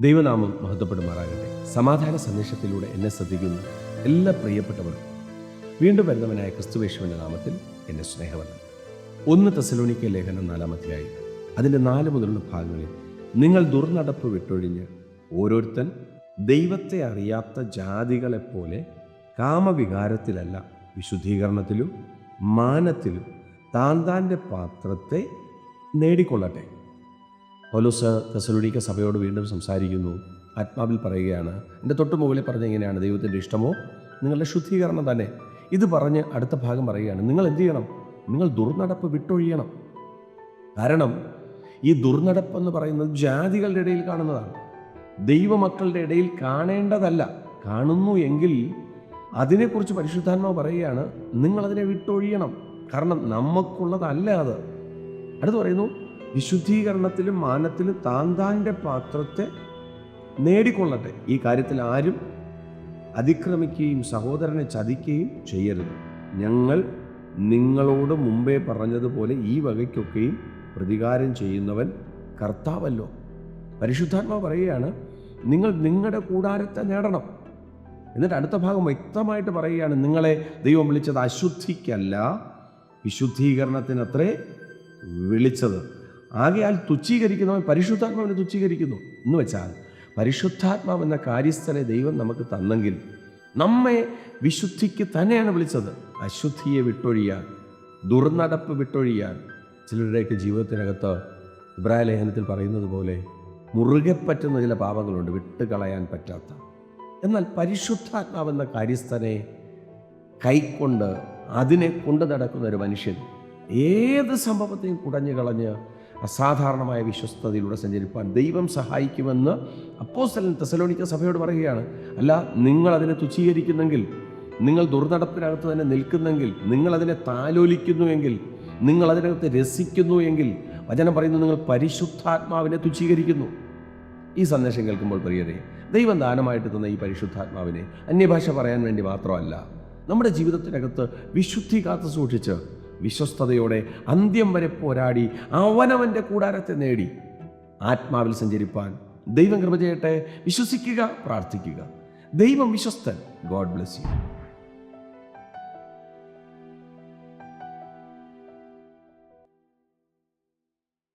ദൈവനാമം മഹത്വപ്പെടുമാറാകട്ടെ. സമാധാന സന്ദേശത്തിലൂടെ എന്നെ ശ്രദ്ധിക്കുന്ന എല്ലാ പ്രിയപ്പെട്ടവരും വീണ്ടും വരുന്നവനായ ക്രിസ്തുവേശുവിന്റെ നാമത്തിൽ എന്നെ സ്നേഹവന്ദനം. ഒന്ന് തെസലോണിക്ക ലേഖനം നാലാമധ്യായി അതിന്റെ നാല് മുതലുള്ള ഭാഗങ്ങളിൽ നിങ്ങൾ ദുർനടപ്പ് വിട്ടൊഴിഞ്ഞ് ഓരോരുത്തൻ ദൈവത്തെ അറിയാത്ത ജാതികളെപ്പോലെ കാമവികാരത്തിലല്ല വിശുദ്ധീകരണത്തിലും മാനത്തിലും താൻ പാത്രത്തെ നേടിക്കൊള്ളട്ടെ. പൗലോസ് തെസലോണിക്ക സഭയോട് വീണ്ടും സംസാരിക്കുന്നു. ആത്മാവിൽ പറയുകയാണ് എന്റെ തൊട്ട് മുകളിൽ പറഞ്ഞ ഇങ്ങനെയാണ് ദൈവത്തിന്റെ ഇഷ്ടമോ? നിങ്ങളുടെ ശുദ്ധീകരണം തന്നെ. ഇത് പറഞ്ഞ് അടുത്ത ഭാഗം പറയുകയാണ് നിങ്ങൾ എന്ത് ചെയ്യണം? നിങ്ങൾ ദുർനടപ്പ് വിട്ടൊഴിയണം. കാരണം ഈ ദുർനടപ്പ് എന്ന് പറയുന്നത് ജാതികളുടെ ഇടയിൽ കാണുന്നതാണ്. ദൈവമക്കളുടെ ഇടയിൽ കാണേണ്ടതല്ല. കാണുന്നു എങ്കിൽ അതിനെക്കുറിച്ച് പരിശുദ്ധാത്മാവ് പറയുകയാണ് നിങ്ങളതിനെ വിട്ടൊഴിയണം. കാരണം നമുക്കുള്ളതല്ല അത്. അടുത്ത് പറയുന്നു വിശുദ്ധീകരണത്തിലും മാനത്തിലും താൻ താന്റെ പാത്രത്തെ നേടിക്കൊള്ളട്ടെ. ഈ കാര്യത്തിൽ ആരും അതിക്രമിക്കുകയും സഹോദരനെ ചതിക്കുകയും ചെയ്യരുത്. ഞങ്ങൾ നിങ്ങളോട് മുമ്പേ പറഞ്ഞതുപോലെ ഈ വകയ്ക്കൊക്കെയും പ്രതികാരം ചെയ്യുന്നവൻ കർത്താവല്ലോ. പരിശുദ്ധാത്മ പറയുകയാണ് നിങ്ങൾ നിങ്ങളുടെ കൂടാരത്തെ നേടണം. എന്നിട്ട് അടുത്ത ഭാഗം വ്യക്തമായിട്ട് പറയുകയാണ് നിങ്ങളെ ദൈവം വിളിച്ചത് അശുദ്ധിക്കല്ല വിശുദ്ധീകരണത്തിനത്രേ വിളിച്ചത്. ആകയാൽ തുച്ഛീകരിക്കുന്നവൻ പരിശുദ്ധാത്മാവിനെ തുച്ഛീകരിക്കുന്നു. എന്ന് വെച്ചാൽ പരിശുദ്ധാത്മാവ് എന്ന കാര്യസ്ഥനെ ദൈവം നമുക്ക് തന്നെങ്കിൽ നമ്മെ വിശുദ്ധിക്ക് തന്നെയാണ് വിളിച്ചത്. അശുദ്ധിയെ വിട്ടൊഴിയാൻ ദുർനടപ്പ് വിട്ടൊഴിയാൻ ചിലരുടെയൊക്കെ ജീവിതത്തിനകത്ത് ഇബ്രാഹിം ലേഖനത്തിൽ പറയുന്നത് പോലെ മുറുകെ പറ്റുന്ന ചില പാപങ്ങളുണ്ട് വിട്ടുകളയാൻ പറ്റാത്ത. എന്നാൽ പരിശുദ്ധാത്മാവെന്ന കാര്യസ്ഥനെ കൈക്കൊണ്ട് അതിനെ കൊണ്ടു നടക്കുന്ന ഒരു മനുഷ്യൻ ഏത് സംഭവത്തെയും കുടഞ്ഞു കളഞ്ഞ് അസാധാരണമായ വിശ്വസ്തതയിലൂടെ സഞ്ചരിപ്പാൻ ദൈവം സഹായിക്കുമെന്ന് അപ്പോസ്തലൻ തെസലോണിക്ക സഭയോട് പറയുകയാണ്. അല്ല നിങ്ങൾ അതിനെ തുച്ഛീകരിക്കുന്നെങ്കിൽ നിങ്ങൾ ദുർനടപ്പിനകത്ത് തന്നെ നിൽക്കുന്നെങ്കിൽ നിങ്ങൾ അതിനെ താലോലിക്കുന്നുവെങ്കിൽ നിങ്ങൾ അതിനകത്ത് രസിക്കുന്നു എങ്കിൽ വചനം പറയുന്നു നിങ്ങൾ പരിശുദ്ധാത്മാവിനെ തുച്ഛീകരിക്കുന്നു. ഈ സന്ദേശം കേൾക്കുമ്പോൾ പ്രിയരെ ദൈവം ദാനമായിട്ട് തന്ന ഈ പരിശുദ്ധാത്മാവിനെ അന്യഭാഷ പറയാൻ വേണ്ടി മാത്രമല്ല നമ്മുടെ ജീവിതത്തിനകത്ത് വിശുദ്ധി കാത്തു സൂക്ഷിച്ച് വിശ്വസ്തയോടെ അന്ത്യം വരെ പോരാടി അവനവന്റെ കൂടാരത്തെ നേടി. ആത്മാവിൽ സഞ്ചരിപ്പാൻ ദൈവം കൃപ ചെയ്യട്ടെ. വിശ്വസിക്കുക പ്രാർത്ഥിക്കുക. ദൈവം വിശ്വസ്തൻ. God bless you